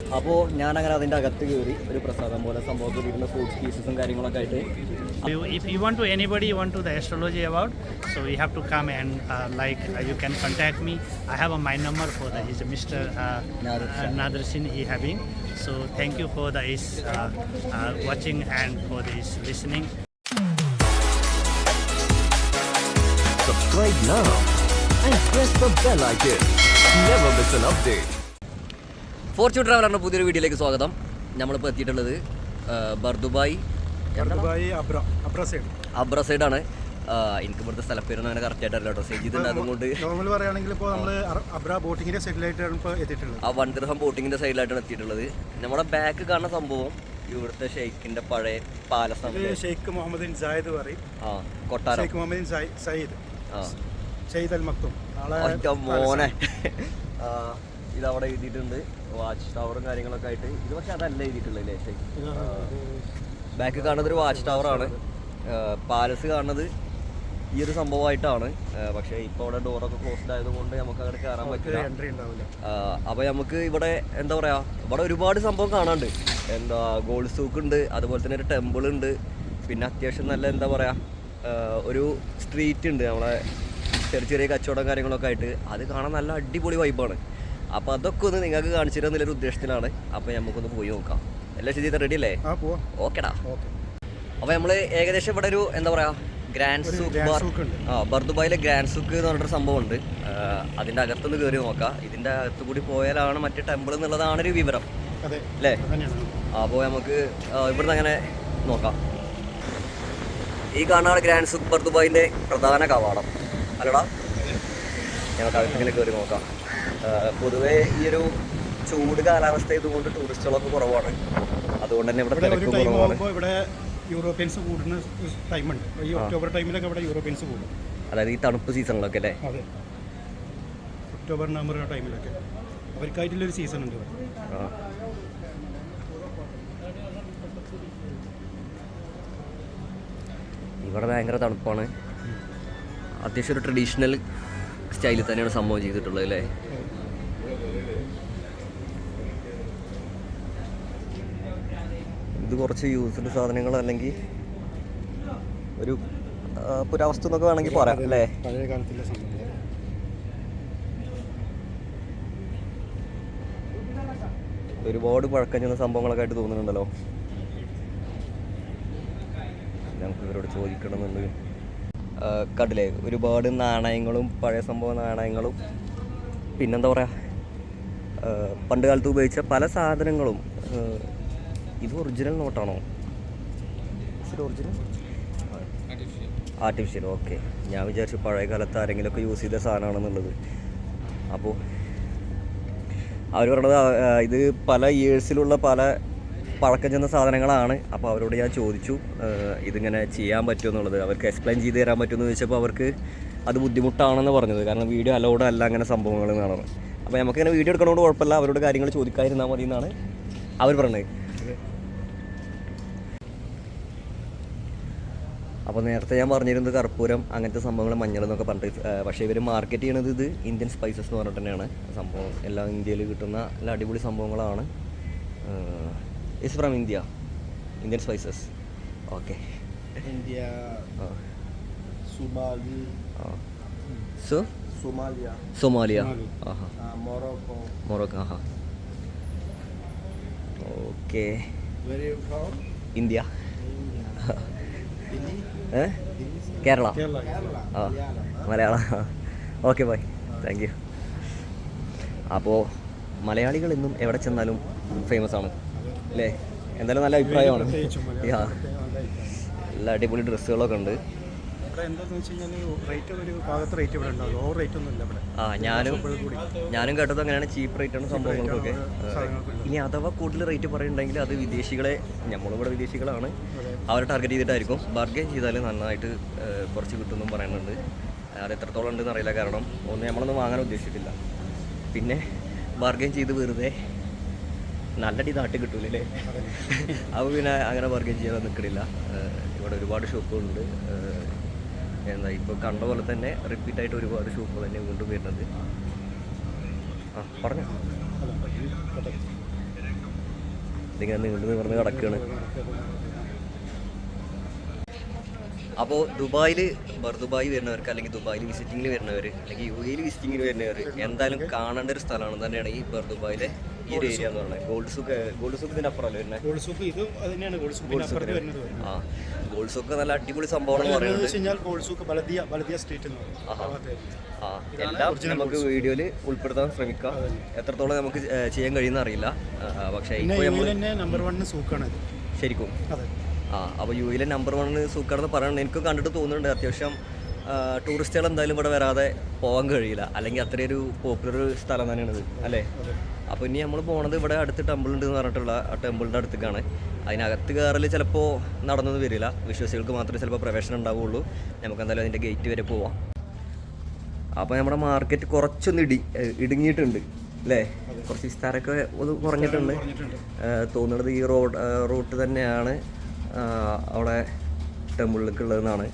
അപ്പോൾ അങ്ങനെ അതിന്റെ അകത്ത് കയറി ഒരു പ്രസാദം പോലെ സംഭവത്തിൽ ഇരുന്ന ഫ്രൂട്ട്സ് പീസസും കാര്യങ്ങളൊക്കെ ആയിട്ട് if you want to anybody to the astrology about so you have to come and like you can contact me I have my number for the his mister നാദർശിൻ ഈ having so thank for the his watching and for the listening subscribe now and press bell icon never miss an update fortune ട്രാവലറിന്റെ പുതിയൊരു വീഡിയോയിലേക്ക് സ്വാഗതം. നമ്മളിപ്പോൾ എത്തിയിട്ടുള്ളത് Bur Dubai. അബ്ര side അബ്ര സൈഡാണ് ആ, എനിക്ക് ഇവിടുത്തെ സ്ഥലപ്പേരൊന്നും അങ്ങനെ കറക്റ്റ് ആയിട്ടല്ല കേട്ടോ. സെജിതുണ്ട് അതുകൊണ്ട് നോർമൽ പറയുകയാണെങ്കിൽ ഇപ്പോൾ നമ്മൾ അബ്ര ബോട്ടിങ്ങിന്റെ സൈഡിലായിട്ടാണ് ഇപ്പോൾ എത്തിയിട്ടുള്ളത്. ആ വൺഗ്രഹം ബോട്ടിങ്ങിന്റെ സൈഡിലായിട്ടാണ് എത്തിയിട്ടുള്ളത്. നമ്മുടെ ബാക്ക് കാണുന്ന സംഭവം ഇവിടുത്തെ ഷെയ്ഖിന്റെ പഴയ പാലസ് ഷെയ്ഖ് മുഹമ്മദ് സായിദ് പറയും. ആ കൊട്ടാരം. ഷെയ്ഖ് മുഹമ്മദ് സയ്യിദ് സയ്യിദ് അൽ മക്തും. മോനെ. ആ, അവിടെ എഴുതിയിട്ടുണ്ട് വാച്ച് ടവറും കാര്യങ്ങളൊക്കെ ആയിട്ട്. ഇത് പക്ഷെ അതല്ല എഴുതിയിട്ടുള്ളത് ലേശം ബാക്ക് കാണുന്നത് ഒരു വാച്ച് ടവറാണ് പാലസ് കാണുന്നത് ഈ ഒരു സംഭവമായിട്ടാണ്. പക്ഷേ ഇപ്പോൾ അവിടെ ഡോറൊക്കെ ക്ലോസ്ഡ് ആയതുകൊണ്ട് നമുക്ക് അവിടെ കയറാൻ പറ്റില്ല. അപ്പോൾ നമുക്ക് ഇവിടെ എന്താ പറയുക ഇവിടെ ഒരുപാട് സംഭവം കാണാണ്ട് എന്താ ഗോൾഡ് സൂക്ക് ഉണ്ട് അതുപോലെ തന്നെ ഒരു ടെമ്പിൾ ഉണ്ട്. പിന്നെ അത്യാവശ്യം നല്ല എന്താ പറയുക ഒരു സ്ട്രീറ്റ് ഉണ്ട് നമ്മളെ ചെറിയ ചെറിയ കച്ചവടം കാര്യങ്ങളൊക്കെ ആയിട്ട്. അത് കാണാൻ നല്ല അടിപൊളി വൈബാണ് അപ്പോൾ അതൊക്കെ ഒന്ന് നിങ്ങൾക്ക് കാണിച്ചു തരാൻ നല്ലൊരു ഉദ്ദേശത്തിലാണ്. അപ്പോൾ നമുക്കൊന്ന് പോയി നോക്കാം. എല്ലാ ശരി റെഡി അല്ലേ? ഓക്കെടാ. ഓക്കെ. അപ്പോൾ നമ്മൾ ഏകദേശം ഇവിടെ ഒരു എന്താ പറയാ ഗ്രാൻഡ് സൂക്ക്. ആ ബർദുബായിലെ ഗ്രാൻഡ് സൂക്ക് എന്ന് പറഞ്ഞൊരു സംഭവമുണ്ട്. ഉണ്ട് അതിന്റെ അകത്തൊന്ന് കയറി നോക്കാം. ഇതിന്റെ അകത്തു കൂടി പോയാലാണ് മറ്റേ ടെമ്പിൾ എന്നുള്ളതാണ് ഒരു വിവരം. അല്ലേ? അപ്പോ അപ്പോൾ നമുക്ക് ഇവിടുന്ന് അങ്ങനെ നോക്കാം. ഈ കാണാണ് ഗ്രാൻഡ് സൂക്ക് ബർദുബായിന്റെ പ്രധാന കവാടം. അല്ലടാ. ഞങ്ങൾക്ക് അകത്തിങ്ങനെ കയറി നോക്കാം. പൊതുവേ ഈ ഒരു ചൂട് കാലാവസ്ഥ ഇതുകൊണ്ട് ടൂറിസ്റ്റുകളൊക്കെ കുറവാണ്. അതുകൊണ്ട് തന്നെ ഇവിടെ തിരക്കും കുറവാണ്. ഇവിടെ യൂറോപ്യൻസ് കൂടുന്ന ടൈമുണ്ട് ഈ ഒക്ടോബർ ടൈമിലൊക്കെ ഇവിടെ യൂറോപ്യൻസ് കൂടും. അതായത് ഈ തണുപ്പ് സീസണിലൊക്കെ അല്ലേ? അതെ. ഒക്ടോബർ നവംബർ ആ ടൈമിലൊക്കെ അവർക്കായിട്ടുള്ളൊരു സീസൺ ഉണ്ട് ഇവിടെ. ഇവിടെ ഭയങ്കര തണുപ്പാണ്. അത്യാവശ്യം ഒരു ട്രഡീഷണൽ സ്റ്റൈലിൽ തന്നെയാണ് സംഭവം ചെയ്തിട്ടുള്ളത് അല്ലേ? ഇത് കുറച്ച് യൂസ്ഡ് സാധനങ്ങൾ അല്ലെങ്കിൽ ഒരു പുരാവസ്തു എന്നൊക്കെ വേണമെങ്കിൽ പറയാം അല്ലേ? പഴയ കാലത്തിലെ ഒരുപാട് പഴക്കം ചെന്ന സംഭവങ്ങളൊക്കെ ആയിട്ട് തോന്നുന്നുണ്ടല്ലോ. നമുക്ക് ഇവരോട് ചോദിക്കണമെന്നുണ്ട്. കടലെ കണ്ടില്ലേ? ഒരുപാട് നാണയങ്ങളും പഴയ സംഭവ നാണയങ്ങളും. പിന്നെന്താ പറയുക പണ്ട് കാലത്ത് ഉപയോഗിച്ച പല സാധനങ്ങളും. ഇത് ഒറിജിനൽ നോട്ടാണോ ഒറിജിനൽ ആർട്ടിഫിഷ്യൽ ഓക്കെ ഞാൻ വിചാരിച്ചു പഴയ കാലത്ത് ആരെങ്കിലുമൊക്കെ യൂസ് ചെയ്ത സാധനമാണെന്നുള്ളത്. അപ്പോൾ അവർ പറഞ്ഞത് ഇത് പല ഇയേഴ്സിലുള്ള പല പഴക്കം ചെന്ന സാധനങ്ങളാണ്. അപ്പോൾ അവരോട് ഞാൻ ചോദിച്ചു ഇതിങ്ങനെ ചെയ്യാൻ പറ്റുമോ എന്നുള്ളത്. അവർക്ക് എക്സ്പ്ലെയിൻ ചെയ്ത് തരാൻ പറ്റുമെന്ന് ചോദിച്ചപ്പോൾ അവർക്ക് അത് ബുദ്ധിമുട്ടാണെന്ന് പറഞ്ഞത്. കാരണം വീഡിയോ അലൗഡ് അല്ല അങ്ങനെ സംഭവങ്ങൾ എന്നാണ്. അപ്പോൾ നമുക്കിങ്ങനെ വീഡിയോ എടുക്കണോണ്ട് കുഴപ്പമില്ല. അവരോട് കാര്യങ്ങൾ ചോദിക്കാതിരുന്നാൽ മതി എന്നാണ് അവർ പറഞ്ഞത്. അപ്പോൾ നേരത്തെ ഞാൻ പറഞ്ഞിരുന്നത് കർപ്പൂരം അങ്ങനത്തെ സംഭവങ്ങൾ മഞ്ഞൾ എന്നൊക്കെ പറഞ്ഞിട്ട് പക്ഷേ ഇവർ മാർക്കറ്റ് ചെയ്യണത് ഇത് ഇന്ത്യൻ സ്പൈസസ് എന്ന് പറഞ്ഞിട്ട് തന്നെയാണ്. സംഭവം എല്ലാം ഇന്ത്യയിൽ കിട്ടുന്ന നല്ല അടിപൊളി സംഭവങ്ങളാണ്. Is from India Indian spices okay Somalia Somali, so Somalia Morocco. Morocco Aaha. Okay? India Kerala. ആ. Malayalam. Okay bye. Thank you. അപ്പോൾ മലയാളികൾ ഇന്നും എവിടെ ചെന്നാലും ഫേമസ് ആണ്. അല്ലേ? എന്തായാലും നല്ല അഭിപ്രായമാണ്. നല്ല അടിപൊളി ഡ്രസ്സുകളൊക്കെ ഉണ്ട്. ഇവിടെ എന്താന്ന് വെച്ച് കഴിഞ്ഞാൽ റേറ്റ് ഒരു ഭാഗത്ത് റേറ്റ് ഇവിടെ ഉണ്ടാവും. ഓവർ റേറ്റ് ഒന്നും ഇല്ല ഇവിടെ. ആ ഞാനും ഞാനും കേട്ടത് അങ്ങനെയാണ്. ചീപ്പ് റേറ്റ് ആണ് സംഭവങ്ങൾക്കൊക്കെ ഇനി അഥവാ കൂടുതൽ റേറ്റ് പറയുന്നുണ്ടെങ്കിൽ അത് വിദേശികളെ നമ്മളിവിടെ വിദേശികളാണ്. അവരെ ടാർഗറ്റ് ചെയ്തിട്ടായിരിക്കും. ബാർഗെയിൻ ചെയ്താൽ നന്നായിട്ട് കുറച്ച് കിട്ടുമെന്നും പറയുന്നുണ്ട്. അത് എത്രത്തോളം ഉണ്ടെന്ന് അറിയില്ല. കാരണം ഒന്ന് നമ്മളൊന്നും വാങ്ങാൻ ഉദ്ദേശിച്ചിട്ടില്ല. പിന്നെ ബാർഗെയിൻ ചെയ്ത് വെറുതെ നല്ല നല്ലടി നാട്ടിൽ കിട്ടൂലേ അപ്പോൾ പിന്നെ അങ്ങനെ ബാർഗെയിൻ ചെയ്യാൻ നിൽക്കണില്ല ഇവിടെ ഒരുപാട് ഷോപ്പുകളുണ്ട് എന്താ ഇപ്പോൾ കണ്ട പോലെ തന്നെ റിപ്പീറ്റ് ആയിട്ട് ഒരുപാട് ഷൂപ്പ് തന്നെ വീണ്ടും വരുന്നത് ആ പറഞ്ഞു. ഇതിങ്ങനെ നീണ്ടു നിവർന്ന് കിടക്കുകയാണ് അപ്പോൾ ദുബായിൽ ബർദുബായി വരുന്നവർക്ക് അല്ലെങ്കിൽ ദുബായിൽ വിസിറ്റിങ്ങിന് വരുന്നവർ അല്ലെങ്കിൽ യു എയിൽ വിസിറ്റിങ്ങിന് വരുന്നവർ എന്തായാലും കാണേണ്ട ഒരു സ്ഥലമാണ് തന്നെയാണ് ഈ ദുബായിലെ ഈ ഒരു ഏരിയ എന്ന് പറയുന്നത് ഗോൾഡ് സൂക്ക് ഗോൾഡ് സൂക്ക് ഇതിന്റെ അപ്പുറമല്ലേ വരുന്നത് ഗോൾഡ് സൂക്ക് ഇത് തന്നെയാണ് ഗോൾഡ് സൂപ്പിന് അപ്പുറത്ത് വരുന്നത്. ആ ഗോൾഡ് സൂക്ക് നല്ല അടിപൊളി സംഭവം എന്ന് പറയുന്നത്. കഴിഞ്ഞാൽ gold souk Baladiya Baladiya street എന്ന് ആ എല്ലാം നമുക്ക് വീഡിയോയിൽ ഉൾപ്പെടുത്താൻ ശ്രമിക്കാം. എത്രത്തോളം നമുക്ക് ചെയ്യാൻ കഴിയുന്ന അറിയില്ല. പക്ഷേ നമ്പർ വണ്ണിന് സൂക്കാണ് ശരിക്കും. ആ അപ്പോൾ യു എയിലെ നമ്പർ വൺ സൂക്കാണെന്ന് പറയണം എനിക്ക് കണ്ടിട്ട് തോന്നുന്നുണ്ട്. അത്യാവശ്യം ടൂറിസ്റ്റുകൾ എന്തായാലും ഇവിടെ വരാതെ പോകാൻ കഴിയില്ല. അല്ലെങ്കിൽ അത്രയൊരു പോപ്പുലർ സ്ഥലം തന്നെയാണ് ഇത് അല്ലേ അപ്പോൾ ഇനി നമ്മൾ പോണത് ഇവിടെ അടുത്ത് ടെമ്പിൾ ഉണ്ട് എന്ന് പറഞ്ഞിട്ടുള്ള ആ ടെമ്പിളിന്റെ അടുത്തേക്കാണ്. അതിനകത്ത് കയറൽ ചിലപ്പോൾ നടന്നൊന്നും വരില്ല. വിശ്വാസികൾക്ക് മാത്രമേ ചിലപ്പോൾ പ്രവേശനം ഉണ്ടാവുകയുള്ളൂ നമുക്ക് എന്തായാലും അതിന്റെ ഗേറ്റ് വരെ പോവാം. അപ്പോൾ നമ്മുടെ മാർക്കറ്റ് കുറച്ചൊന്ന് ഇടി ഇടുങ്ങിയിട്ടുണ്ട്. അല്ലേ കുറച്ച് വിസ്താരമൊക്കെ ഒന്ന് കുറഞ്ഞിട്ടുണ്ട്. തോന്നുന്നത് ഈ റോഡ് റൂട്ട് തന്നെയാണ് അവിടെ ടെമ്പിളിലേക്ക് ഉള്ളതെന്നാണ്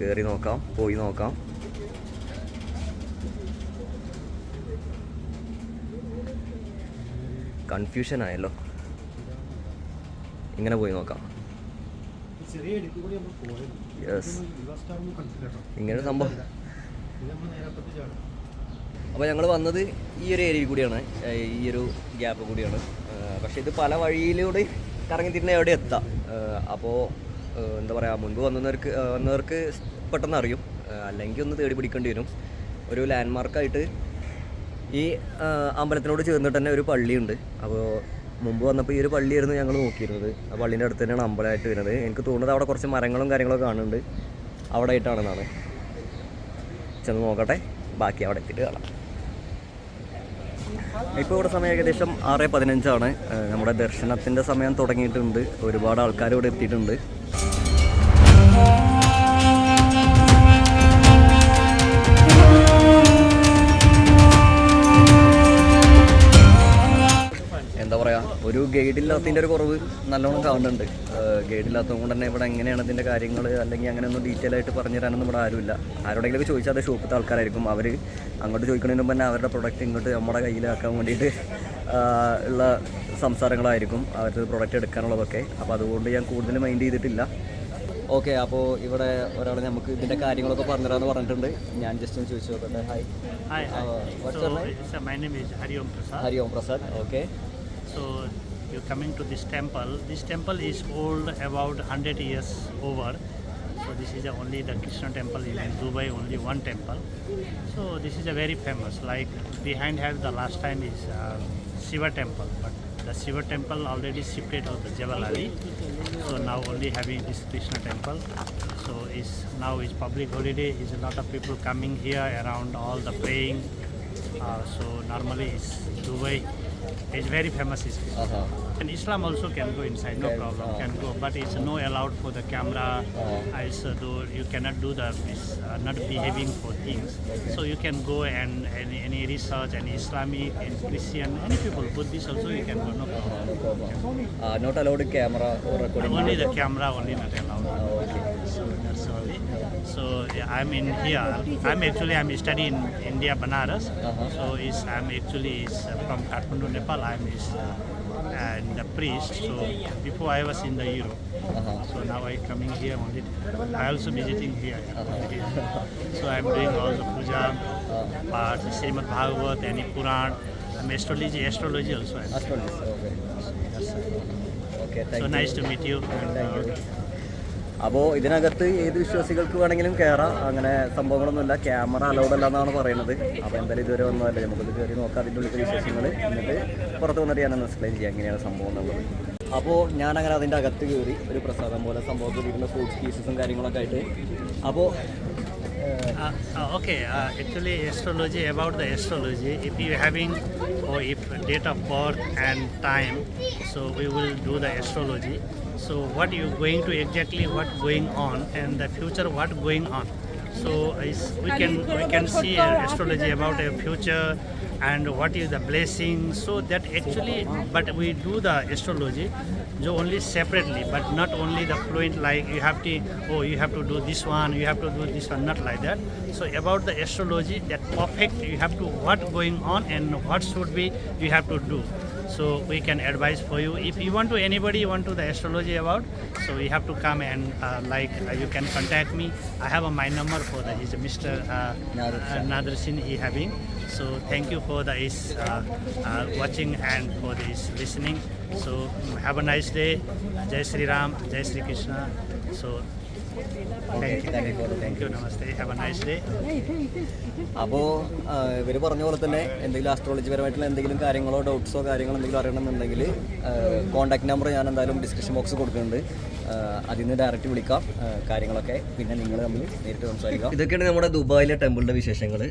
കയറി നോക്കാം പോയി നോക്കാം. കൺഫ്യൂഷൻ ആയല്ലോ. ഇങ്ങനെ പോയി നോക്കാം. യെസ് ഇങ്ങനെ സംഭവം. അപ്പോൾ ഞങ്ങൾ വന്നത് ഈ ഒരു ഏരിയയിൽ കൂടിയാണ്. ഈ ഒരു ഗ്യാപ്പ് കൂടിയാണ്. പക്ഷെ പക്ഷേ ഇത് പല വഴിയിലൂടെ കറങ്ങി തിരിഞ്ഞ എവിടെ എത്താം. അപ്പോൾ എന്താ പറയുക മുൻപ് വന്നവർക്ക് വന്നവർക്ക് പെട്ടെന്ന് അറിയും. അല്ലെങ്കിൽ ഒന്ന് തേടി പിടിക്കേണ്ടി വരും. ഒരു ലാൻഡ്മാർക്കായിട്ട് ഈ അമ്പലത്തിനോട് ചേർന്നിട്ട് തന്നെ ഒരു പള്ളിയുണ്ട്. അപ്പോൾ മുമ്പ് വന്നപ്പോൾ ഈ ഒരു പള്ളിയായിരുന്നു ഞങ്ങൾ നോക്കിയിരുന്നത്. ആ പള്ളീന്റെ അടുത്ത് തന്നെയാണ് അമ്പലമായിട്ട് വരുന്നത്. എനിക്ക് തോന്നുന്നത് അവിടെ കുറച്ച് മരങ്ങളും കാര്യങ്ങളൊക്കെ കാണുന്നുണ്ട്. അവിടെ ആയിട്ടാണെന്നാണ് ചെന്ന് നോക്കട്ടെ. ബാക്കി അവിടെ എത്തിയിട്ട് കാണാം. ഇപ്പോൾ ഇവിടെ സമയം ഏകദേശം ആറ് പതിനഞ്ചാണ്. നമ്മുടെ ദർശനത്തിന്റെ സമയം തുടങ്ങിയിട്ടുണ്ട്. ഒരുപാട് ആൾക്കാർ ഇവിടെ എത്തിയിട്ടുണ്ട്. ഒരു ഗൈഡ് ഇല്ലാത്തതിന്റെ ഒരു കുറവ് നല്ലോണം കാണുന്നുണ്ട്. ഗൈഡ് ഇല്ലാത്തത് കൊണ്ട് തന്നെ ഇവിടെ എങ്ങനെയാണ് ഇതിന്റെ കാര്യങ്ങൾ അല്ലെങ്കിൽ അങ്ങനെയൊന്നും ഡീറ്റെയിൽ ആയിട്ട് പറഞ്ഞു തരാനൊന്നും ഇവിടെ ആരുമില്ല. ആരോടെങ്കിലും ചോദിച്ചാൽ അത് ഷോപ്പിലത്തെ ആൾക്കാരായിരിക്കും. അവർ അങ്ങോട്ട് ചോദിക്കുന്നതിന് മുമ്പ് തന്നെ അവരുടെ പ്രൊഡക്റ്റ് ഇങ്ങോട്ട് നമ്മുടെ കയ്യിലാക്കാൻ വേണ്ടിയിട്ട് ഉള്ള സംസാരങ്ങളായിരിക്കും. അവരുടെ പ്രൊഡക്റ്റ് എടുക്കാനുള്ളതൊക്കെ. അപ്പോൾ അതുകൊണ്ട് ഞാൻ കൂടുതൽ മൈൻഡ് ചെയ്തിട്ടില്ല. ഓക്കെ അപ്പോൾ ഇവിടെ ഒരാൾ നമുക്ക് ഇതിന്റെ കാര്യങ്ങളൊക്കെ പറഞ്ഞുതരാന്ന് പറഞ്ഞിട്ടുണ്ട്. ഞാൻ ജസ്റ്റ് ഒന്ന് ചോദിച്ചു നോക്കട്ടെ. Hi Hari Om Prasad what's so your name? it's, my name is Hariom Prasad. Hari Om Prasad okay So you're coming to this temple. This temple is old, about 100 years over. So this is the only the Krishna temple in Dubai, only one temple. So this is a very famous. Like behind here, the last time is uh, Shiva temple, but the Shiva temple already shifted to the Jebel Ali. So now only having this Krishna temple. So is now is public holiday. Is a lot of people coming here around all the praying. Uh, so normally is Dubai. It's very famous. Uh-huh. And Islam also can go inside, no Can- problem, uh-huh. can go. But it's no allowed for the camera. Uh-huh. It's, uh, do, you cannot do the, it's uh, not behaving for things. So you can go and any, any research, and Islamic, and Christian, any people, Buddhist also you can go, no problem. Uh, not allowed camera or recording. only the camera, only not allowed. So I'm in here. I'm actually I'm studying in India, Banaras. Uh-huh. So is I'm actually is uh, from Kathmandu, Nepal. I'm is uh, and a priest. So before I was in the Europe. Uh-huh. So now I coming here only. I also visiting here. Uh-huh. So I'm doing all the puja, uh-huh. Srimad Bhagavat, any Puran. I'm astrology, astrology also. Astrology. Okay. Yes, okay. Thank so you. nice to meet you. Thank you. Uh, അപ്പോൾ ഇതിനകത്ത് ഏത് വിശ്വാസികൾക്ക് വേണമെങ്കിലും കയറാം അങ്ങനെ സംഭവങ്ങളൊന്നുമില്ല. Camera allowed അല്ല എന്നാണ് പറയുന്നത്. അപ്പോൾ എന്തായാലും ഇതുവരെ വന്നതല്ലേ. നമുക്കിത് കയറി നോക്കാം. അതിന്റെ ഉള്ളിൽ വിശേഷങ്ങൾ എന്നിട്ട് പുറത്ത് വന്നിട്ട് ഞാനൊന്ന് എക്സ്പ്ലെയിൻ ചെയ്യാം എങ്ങനെയാണ് സംഭവം എന്നുള്ളത്. അപ്പോൾ ഞാനങ്ങനെ അതിന്റെ അകത്ത് കയറി ഒരു പ്രസാദം പോലെ സംഭവത്തിൽ ഇരുന്ന ഫ്രൂട്ട്സ് പീസസും കാര്യങ്ങളൊക്കെ ആയിട്ട്. അപ്പോൾ Uh, okay, uh, about the astrology, if you having or if date of birth and time, so we will do the astrology. So what you going to exactly what going on and the future what going on. So we can we can see astrology about a future and what is the blessing. So that actually, but we do the astrology, so only separately, but not only the fluent like you have to oh you have to do this one, you have to do this one, not like that. So about the astrology, that perfect you have to what going on and what should be you have to do. So we can advise for you. If you want to anybody want to the astrology about, so you have to come and uh, like uh, you can contact me. I have a my number for that. the is Mr. Uh, Nader uh, Nader Sin he having. So thank you for the is uh, uh, watching and for this listening. So have a nice day. Jai Sri Ram, Jai Sri Krishna. So ഇവർ. അപ്പോൾ ഇവർ പറഞ്ഞ പോലെ തന്നെ എന്തെങ്കിലും astrology പരമായിട്ടുള്ള എന്തെങ്കിലും കാര്യങ്ങളോ ഡൗട്ട്സോ കാര്യങ്ങളോ എന്തെങ്കിലും അറിയണമെന്നുണ്ടെങ്കിൽ കോൺടാക്ട് നമ്പർ ഞാൻ എന്തായാലും ഡിസ്ക്രിപ്ഷൻ ബോക്സ് കൊടുക്കുന്നുണ്ട്. അതിൽ നിന്ന് ഡയറക്റ്റ് വിളിക്കാം. കാര്യങ്ങളൊക്കെ പിന്നെ നിങ്ങൾ തമ്മിൽ നേരിട്ട് സംസാരിക്കാം. ഇതൊക്കെയാണ് നമ്മുടെ ദുബായിലെ ടെമ്പിളിന്റെ വിശേഷങ്ങൾ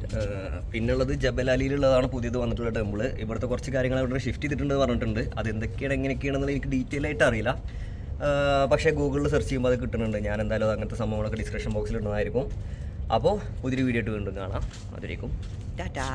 പിന്നുള്ളത് ജബലാലിയിലുള്ളതാണ് പുതിയത് വന്നിട്ടുള്ള ടെമ്പിൾ ഇവിടുത്തെ കുറച്ച് കാര്യങ്ങൾ ഇവിടെ ഷിഫ്റ്റ് ചെയ്തിട്ടുണ്ട് പറഞ്ഞിട്ടുണ്ട്. അത് എന്തൊക്കെയാണ് എങ്ങനെയൊക്കെയാണെന്നുള്ളത് എനിക്ക് ഡീറ്റെയിൽ ആയിട്ട് അറിയില്ല. പക്ഷേ ഗൂഗിളിൽ സെർച്ച് ചെയ്യുമ്പോൾ അത് കിട്ടുന്നുണ്ട്. ഞാൻ എന്തായാലും അങ്ങനത്തെ സംഭവങ്ങളൊക്കെ ഡിസ്ക്രിപ്ഷൻ ബോക്സിൽ ഇടുന്നതായിരിക്കും. അപ്പോൾ പുതിയൊരു വീഡിയോ ആയിട്ട് വീണ്ടും കാണാം. അതിലേക്കും ടാറ്റാ.